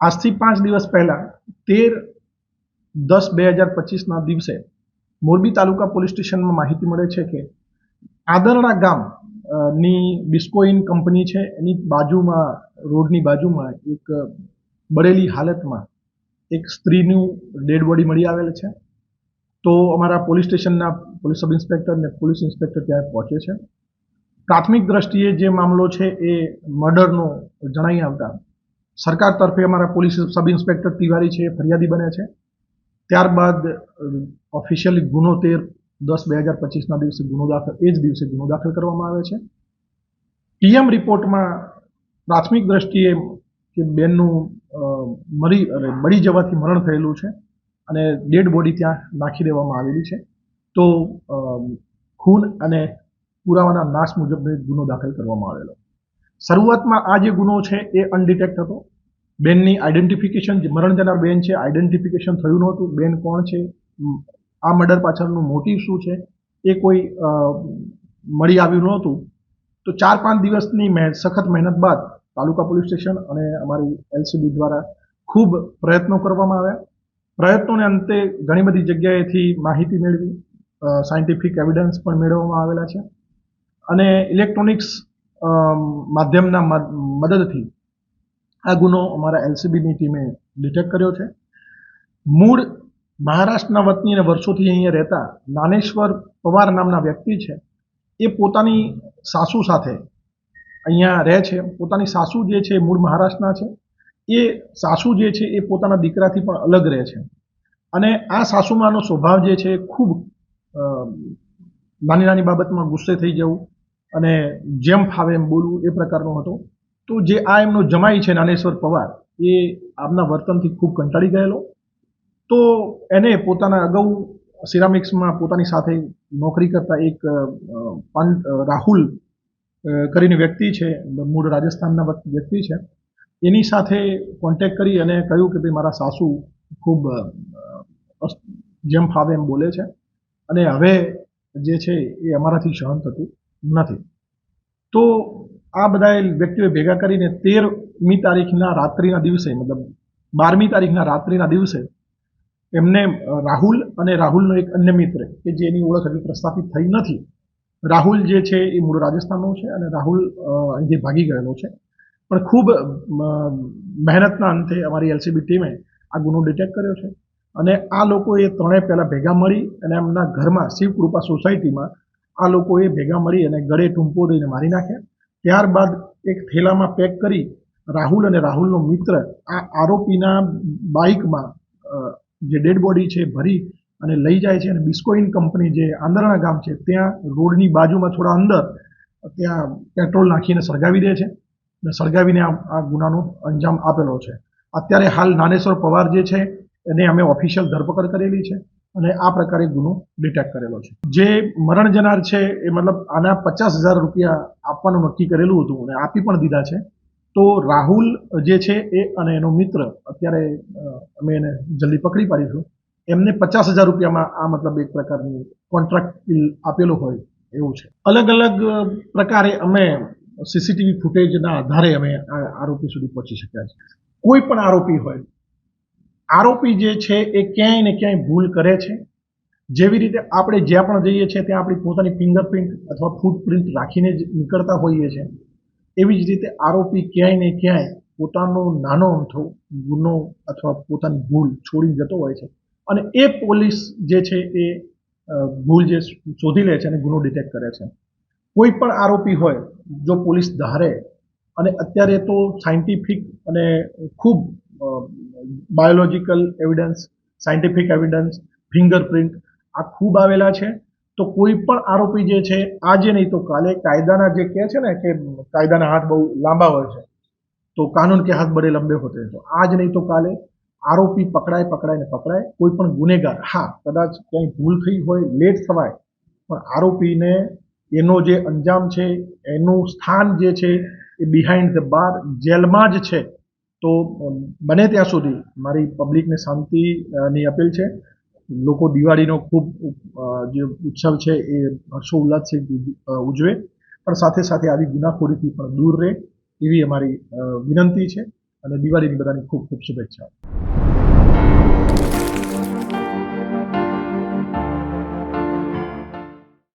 આજથી પાંચ દિવસ પહેલા તેર દસ બે હજાર પચીસના દિવસે મોરબી તાલુકા પોલીસ સ્ટેશનમાં માહિતી મળે છે કે આદરણા ગામની બિસ્કોઇન કંપની છે. એની બાજુમાં, રોડની બાજુમાં એક બળેલી હાલતમાં એક સ્ત્રીનું ડેડ બોડી મળી આવેલ છે. તો અમારા પોલીસ સ્ટેશનના પોલીસ સબ ઇન્સ્પેક્ટર અને પોલીસ ઇન્સ્પેક્ટર ત્યાં પહોંચે છે. પ્રાથમિક દ્રષ્ટિએ જે મામલો છે એ મર્ડરનો જણાઈ આવતા સરકાર તરફે અમારા પોલીસ સબ ઇન્સ્પેક્ટર તિવારી છે, ફરિયાદી બને છે. ત્યારબાદ ઓફિશિયલી ગુનો તેર દસ બે હજાર પચીસના દિવસે ગુનો દાખલ, એ જ દિવસે ગુનો દાખલ કરવામાં આવે છે. પીએમ રિપોર્ટમાં પ્રાથમિક દ્રષ્ટિએ કે બેનનું મરી મળી જવાથી મરણ થયેલું છે અને ડેડ બોડી ત્યાં નાખી દેવામાં આવેલી છે. તો ખૂન અને પુરાવાના નાશ મુજબનો ગુનો દાખલ કરવામાં આવેલો. શરૂઆતમાં આ જે ગુનો છે એ અનડિટેક્ટ હતો. બેનની આઈડેન્ટિફિકેશન જે મરણ જનાર બેન છે આઈડેન્ટિફિકેશન થયું નહોતું. બેન કોણ છે? આ મર્ડર પાછળનું મોટિવ શું છે? એ કોઈ મળી આવ્યું નહોતું. તો ચાર પાંચ દિવસની સખત મહેનત બાદ તાલુકા પોલીસ સ્ટેશન અને અમારી એલસીબી દ્વારા ખૂબ પ્રયત્નો કરવામાં આવ્યા. પ્રયત્નોને અંતે ઘણી બધી જગ્યાએથી માહિતી મેળવી સાયન્ટિફિક એવિડન્સ પણ મેળવવામાં આવેલા છે. અને ઇલેક્ટ્રોનિક્સ માધ્યમના મદ- મદદથી આ ગુનો અમારા એલસીબીની ટીમે ડિટેક્ટ કર્યો છે. મૂળ મહારાષ્ટ્રના વતની અને વર્ષોથી અહીંયા રહેતા નાનેશ્વર પવાર નામના વ્યક્તિ છે. એ પોતાની સાસુ સાથે અહીંયા રહે છે. પોતાની સાસુ જે છે મૂળ મહારાષ્ટ્રના છે. એ સાસુ જે છે એ પોતાના દીકરાથી પણ અલગ રહે છે. અને આ સાસુમાનો સ્વભાવ જે છે ખૂબ નાની નાની બાબતમાં ગુસ્સે થઈ જવું અને જેમ ફાવે એમ બોલવું એ પ્રકારનો હતો. તો જે આ એમનો જમાઈ છે નાનેશ્વર પવાર, એ આમના વર્તનથી ખૂબ કંટાળી ગયેલો. તો એને પોતાના અગાઉ સિરામિક્સમાં પોતાની સાથે નોકરી કરતા એક રાહુલ કરીને વ્યક્તિ છે, મૂળ રાજસ્થાનના વ્યક્તિ છે. એની સાથે કોન્ટેક્ટ કરી અને કહ્યું કે ભાઈ મારા સાસુ ખૂબ જેમ ફાવે એમ બોલે છે. અને હવે જે છે એ અમારાથી સહન થતું. નથી. તો આ બધા વ્યક્તિઓએ ભેગા કરીને તેરમી તારીખના રાત્રિના દિવસે, મતલબ બારમી તારીખના રાત્રિના દિવસે એમને રાહુલ અને રાહુલનો એક અન્ય મિત્ર કે જેની ઓળખ હજી પ્રસ્થાપિત થઈ નથી, રાહુલ જે છે એ મૂળ રાજસ્થાનનો છે અને રાહુલ અહીંથી ભાગી ગયેલો છે. પણ ખૂબ મહેનતના અંતે અમારી એલસીબી ટીમે આ ગુનો ડિટેક્ટ કર્યો છે અને આ લોકોએ ત્રણેય પહેલાં ભેગા મળી અને એમના ઘરમાં શિવકૃપા સોસાયટીમાં આ લોકોએ ભેગા મળી અને ગળે ટૂંપો દઈને મારી નાખ્યા. ત્યારબાદ એક થેલામાં પેક કરી રાહુલ અને રાહુલનો મિત્ર આ આરોપીના બાઇકમાં જે ડેડ બોડી છે ભરી અને લઈ જાય છે અને બિસ્કોઇન કંપની જે આંદરણા ગામ છે ત્યાં રોડની બાજુમાં થોડા અંદર ત્યાં પેટ્રોલ નાખીને સળગાવી દે છે અને સળગાવીને આ ગુનાનો અંજામ આપેલો છે. અત્યારે હાલ નાનેશ્વર પવાર જે છે એને અમે ઓફિશિયલ ધરપકડ કરેલી છે. અને આ પ્રકારે ગુનો ડિટેક્ટ કરેલો છે. જે મરણ જનાર છે, એ મતલબ આના પચાસ હજાર રૂપિયા આપવાનું નક્કી કરેલું હતું અને આપી પણ દીધા છે. તો રાહુલ જે છે, એ અને એનો મિત્ર, અત્યારે અમે એને જલ્દી પકડી પાડીશું. એમને પચાસ હજાર રૂપિયામાં આ મતલબ એક પ્રકારની કોન્ટ્રાક્ટ આપેલો હોય એવું છે. અલગ અલગ પ્રકારે અમે સીસીટીવી ફૂટેજના આધારે અમે આ આરોપી સુધી પહોંચી શક્યા છે કોઈ પણ આરોપી હોય આરોપી જે છે એ ક્યાંય ને ક્યાંય ભૂલ કરે છે. જેવી રીતે આપણે જ્યાં પણ જઈએ છીએ ત્યાં આપણી પોતાની ફિંગરપ્રિન્ટ અથવા ફૂટપ્રિન્ટ રાખીને જ નીકળતા હોઈએ છીએ. એવી જ રીતે આરોપી ક્યાંય ને ક્યાંય પોતાનો નાનો અમથો ગુનો અથવા પોતાની ભૂલ છોડી જતો હોય છે. અને એ પોલીસ જે છે એ ભૂલ જે શોધી લે છે અને ગુનો ડિટેક્ટ કરે છે. કોઈ પણ આરોપી હોય, જો પોલીસ ધારે, અને અત્યારે તો સાયન્ટિફિક અને ખૂબ biological evidence scientific evidence fingerprint આ ખૂબ આવેલા છે. તો કોઈ પણ આરોપી જે છે, આજે નહીં તો કાલે કાયદાના જે કહે છે ને કે કાયદાના હાથ બહુ લાંબા હોય છે, તો કાનૂન કે હાથ બડે લંબે હોતે તો આજ નહીં તો કાલે આરોપી પકડાય પકડાય ને પકડાય, કોઈ પણ ગુનેગાર. હા, કદાચ ક્યાંય ભૂલ થઈ હોય, લેટ થવાય, પણ આરોપીને એનો જે અંજામ છે, એનું સ્થાન જે છે, એ બિહાઇન્ડ ધ બાર જેલમાં જ છે. તો બને ત્યાં સુધી મારી પબ્લિકને શાંતિની અપીલ છે. લોકો દિવાળીનો ખૂબ જે ઉત્સવ છે એ હર્ષો ઉલ્લાસથી ઉજવે. પણ સાથે સાથે આવી ગુનાખોરીથી પણ દૂર રહે એવી અમારી વિનંતી છે. અને દિવાળીની બધાની ખૂબ ખૂબ શુભેચ્છાઓ.